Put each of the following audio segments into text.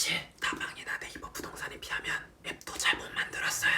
사실 다방이나 네이버 부동산에 비하면 앱도 잘 못 만들었어요.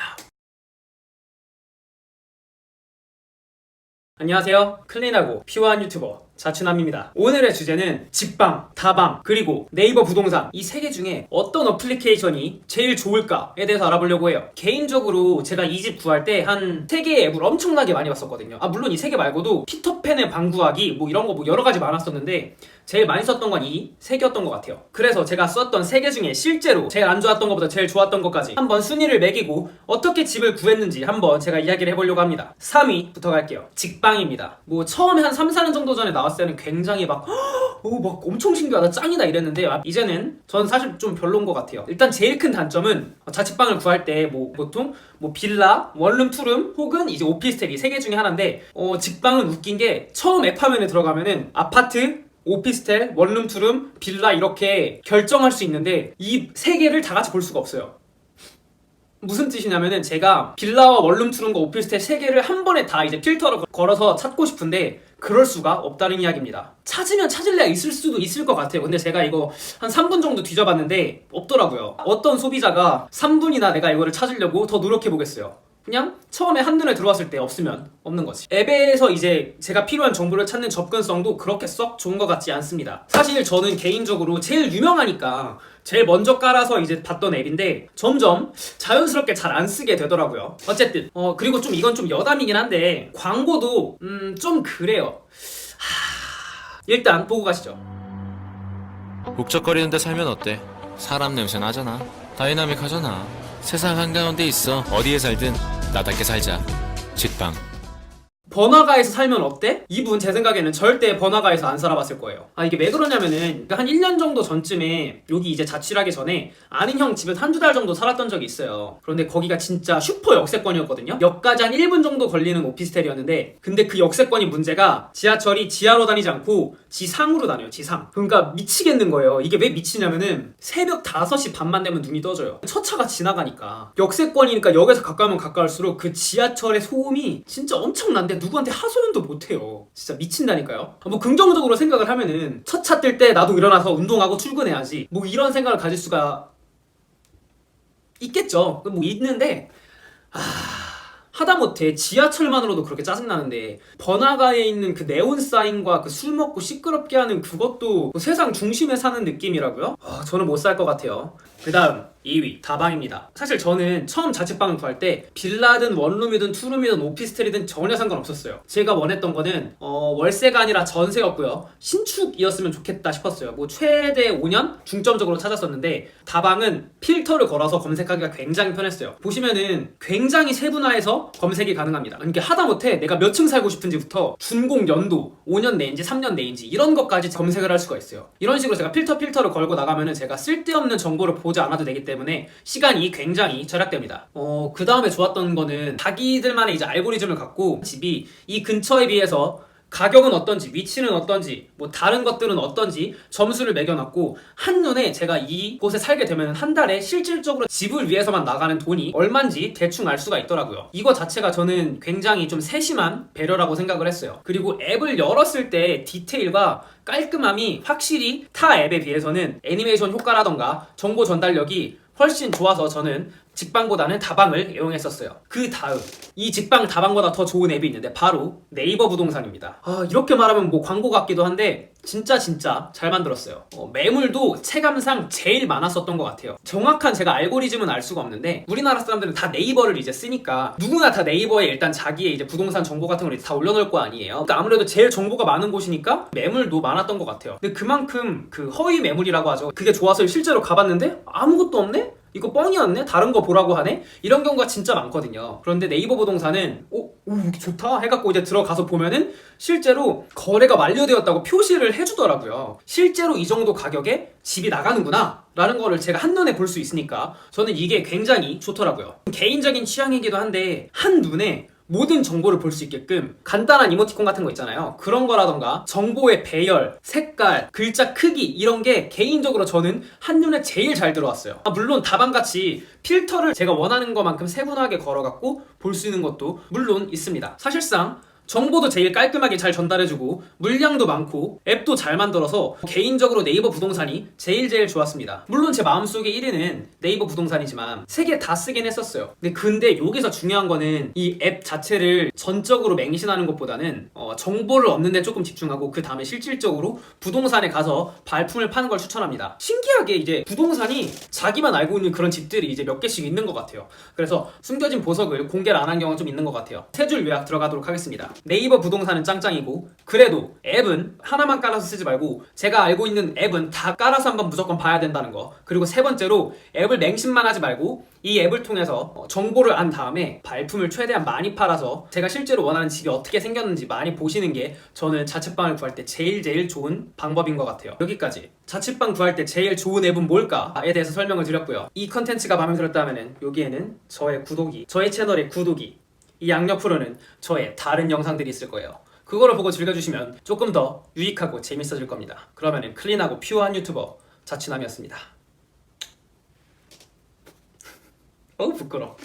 안녕하세요. 클린하고 피오한 유튜버 자춘함입니다. 오늘의 주제는 직방, 다방, 그리고 네이버 부동산 이 세 개 중에 어떤 어플리케이션이 제일 좋을까에 대해서 알아보려고 해요. 개인적으로 제가 이 집 구할 때 한 세 개의 앱을 엄청나게 많이 봤었거든요. 아 물론 이 세 개 말고도 피터팬의 방구하기 뭐 이런 거 뭐 여러 가지 많았었는데 제일 많이 썼던 건 이 세 개였던 것 같아요. 그래서 제가 썼던 세 개 중에 실제로 제일 안 좋았던 것보다 제일 좋았던 것까지 한번 순위를 매기고 어떻게 집을 구했는지 한번 제가 이야기를 해보려고 합니다. 3위부터 갈게요. 직방입니다. 뭐 처음에 한 3, 4년 정도 전에 나왔 을 때는 굉장히 막 오, 막 엄청 신기하다, 짱이다 이랬는데 아, 이제는 전 사실 좀 별론 것 같아요. 일단 제일 큰 단점은 자취방을 구할 때 뭐 보통 뭐 빌라, 원룸, 투룸 혹은 이제 오피스텔 이 세 개 중에 하나인데 어, 직방은 웃긴 게 처음 앱 화면에 들어가면은 아파트 오피스텔, 원룸, 투룸, 빌라 이렇게 결정할 수 있는데 이 세 개를 다 같이 볼 수가 없어요. 무슨 뜻이냐면은 제가 빌라와 원룸 투룸과 오피스텔 세 개를 한 번에 다 이제 필터로 걸어서 찾고 싶은데 그럴 수가 없다는 이야기입니다. 찾으면 찾을 래야 있을 수도 있을 것 같아요. 근데 제가 이거 한 3분 정도 뒤져봤는데 없더라고요. 어떤 소비자가 3분이나 내가 이거를 찾으려고 더 노력해 보겠어요. 그냥 처음에 한눈에 들어왔을 때 없으면 없는 거지. 앱에서 이제 제가 필요한 정보를 찾는 접근성도 그렇게 썩 좋은 것 같지 않습니다. 사실 저는 개인적으로 제일 유명하니까 제일 먼저 깔아서 이제 봤던 앱인데 점점 자연스럽게 잘 안 쓰게 되더라고요. 어쨌든 어 그리고 좀 이건 좀 여담이긴 한데 광고도 음 좀 그래요. 하... 일단 보고 가시죠. 북적거리는데 살면 어때? 사람 냄새 나잖아. 다이나믹하잖아. 세상 한가운데 있어. 어디에 살든 나답게 살자. 직방. 번화가에서 살면 어때? 이분 제 생각에는 절대 번화가에서 안 살아봤을 거예요. 아 이게 왜 그러냐면은 한 1년 정도 전쯤에 여기 이제 자취를 하기 전에 아는 형 집에 한두 달 정도 살았던 적이 있어요. 그런데 거기가 진짜 슈퍼 역세권이었거든요. 역까지 한 1분 정도 걸리는 오피스텔이었는데 근데 그 역세권이 문제가 지하철이 지하로 다니지 않고 지상으로 다녀요. 지상. 그러니까 미치겠는 거예요. 이게 왜 미치냐면은 새벽 5시 반만 되면 눈이 떠져요. 첫 차가 지나가니까. 역세권이니까 역에서 가까우면 가까울수록 그 지하철의 소음이 진짜 엄청난데 누구한테 하소연도 못해요. 진짜 미친다니까요. 뭐 긍정적으로 생각을 하면은 첫 차 뜰 때 나도 일어나서 운동하고 출근해야지. 뭐 이런 생각을 가질 수가 있겠죠. 뭐 있는데 아, 하다못해 지하철만으로도 그렇게 짜증나는데 번화가에 있는 그 네온 사인과 그 술 먹고 시끄럽게 하는 그것도 뭐 세상 중심에 사는 느낌이라고요? 아, 저는 못 살 것 같아요. 그 다음 2위 다방입니다. 사실 저는 처음 자취방을 구할 때 빌라든 원룸이든 투룸이든 오피스텔이든 전혀 상관없었어요. 제가 원했던 거는 어, 월세가 아니라 전세였고요. 신축이었으면 좋겠다 싶었어요. 뭐 최대 5년 중점적으로 찾았었는데 다방은 필터를 걸어서 검색하기가 굉장히 편했어요. 보시면은 굉장히 세분화해서 검색이 가능합니다. 그러니까 하다못해 내가 몇 층 살고 싶은지부터 준공 연도 5년 내인지 3년 내인지 이런 것까지 검색을 할 수가 있어요. 이런 식으로 제가 필터 필터를 걸고 나가면은 제가 쓸데없는 정보를 보지 않아도 되기 때문에 시간이 굉장히 절약됩니다. 어, 그 다음에 좋았던 거는 자기들만의 이제 알고리즘을 갖고 집이 이 근처에 비해서 가격은 어떤지, 위치는 어떤지, 뭐 다른 것들은 어떤지 점수를 매겨놨고 한눈에 제가 이곳에 살게 되면 한 달에 실질적으로 집을 위해서만 나가는 돈이 얼만지 대충 알 수가 있더라고요. 이거 자체가 저는 굉장히 좀 세심한 배려라고 생각을 했어요. 그리고 앱을 열었을 때 디테일과 깔끔함이 확실히 타 앱에 비해서는 애니메이션 효과라던가 정보 전달력이 훨씬 좋아서 저는 직방보다는 다방을 이용했었어요. 그 다음 이 직방 다방보다 더 좋은 앱이 있는데 바로 네이버 부동산입니다. 아 이렇게 말하면 뭐 광고 같기도 한데 진짜 진짜 잘 만들었어요. 어, 매물도 체감상 제일 많았었던 것 같아요. 정확한 제가 알고리즘은 알 수가 없는데 우리나라 사람들은 다 네이버를 이제 쓰니까 누구나 다 네이버에 일단 자기의 이제 부동산 정보 같은 걸 다 올려놓을 거 아니에요. 그러니까 아무래도 제일 정보가 많은 곳이니까 매물도 많았던 것 같아요. 근데 그만큼 그 허위 매물이라고 하죠. 그게 좋아서 실제로 가봤는데 아무것도 없네? 이거 뻥이었네? 다른 거 보라고 하네? 이런 경우가 진짜 많거든요. 그런데 네이버 부동산은 오, 오 이게 좋다 해갖고 이제 들어가서 보면은 실제로 거래가 완료되었다고 표시를 해주더라고요. 실제로 이 정도 가격에 집이 나가는구나. 라는 거를 제가 한눈에 볼 수 있으니까 저는 이게 굉장히 좋더라고요. 개인적인 취향이기도 한데 한눈에 모든 정보를 볼 수 있게끔 간단한 이모티콘 같은 거 있잖아요. 그런 거라던가 정보의 배열, 색깔, 글자 크기 이런 게 개인적으로 저는 한눈에 제일 잘 들어왔어요. 아, 물론 다방같이 필터를 제가 원하는 것만큼 세분하게 걸어갖고 볼 수 있는 것도 물론 있습니다. 사실상 정보도 제일 깔끔하게 잘 전달해주고 물량도 많고 앱도 잘 만들어서 개인적으로 네이버 부동산이 제일 제일 좋았습니다. 물론 제 마음속에 1위는 네이버 부동산이지만 세 개 다 쓰긴 했었어요. 근데 근데 여기서 중요한 거는 이 앱 자체를 전적으로 맹신하는 것보다는 어, 정보를 얻는 데 조금 집중하고 그 다음에 실질적으로 부동산에 가서 발품을 파는 걸 추천합니다. 신기하게 이제 부동산이 자기만 알고 있는 그런 집들이 이제 몇 개씩 있는 것 같아요. 그래서 숨겨진 보석을 공개를 안 한 경우가 좀 있는 것 같아요. 세 줄 요약 들어가도록 하겠습니다. 네이버 부동산은 짱짱이고 그래도 앱은 하나만 깔아서 쓰지 말고 제가 알고 있는 앱은 다 깔아서 한번 무조건 봐야 된다는 거. 그리고 세 번째로 앱을 맹신만 하지 말고 이 앱을 통해서 어, 정보를 안 다음에 발품을 최대한 많이 팔아서 제가 실제로 원하는 집이 어떻게 생겼는지 많이 보시는 게 저는 자취방을 구할 때 제일 제일 좋은 방법인 것 같아요. 여기까지 자취방 구할 때 제일 좋은 앱은 뭘까에 대해서 설명을 드렸고요. 이 컨텐츠가 마음에 들었다면 여기에는 저의 구독이, 저의 채널의 구독이, 이 양옆으로는 저의 다른 영상들이 있을 거예요. 그거를 보고 즐겨주시면 조금 더 유익하고 재밌어질 겁니다. 그러면은 클린하고 퓨어한 유튜버 자취남이었습니다. 어우 부끄러. 워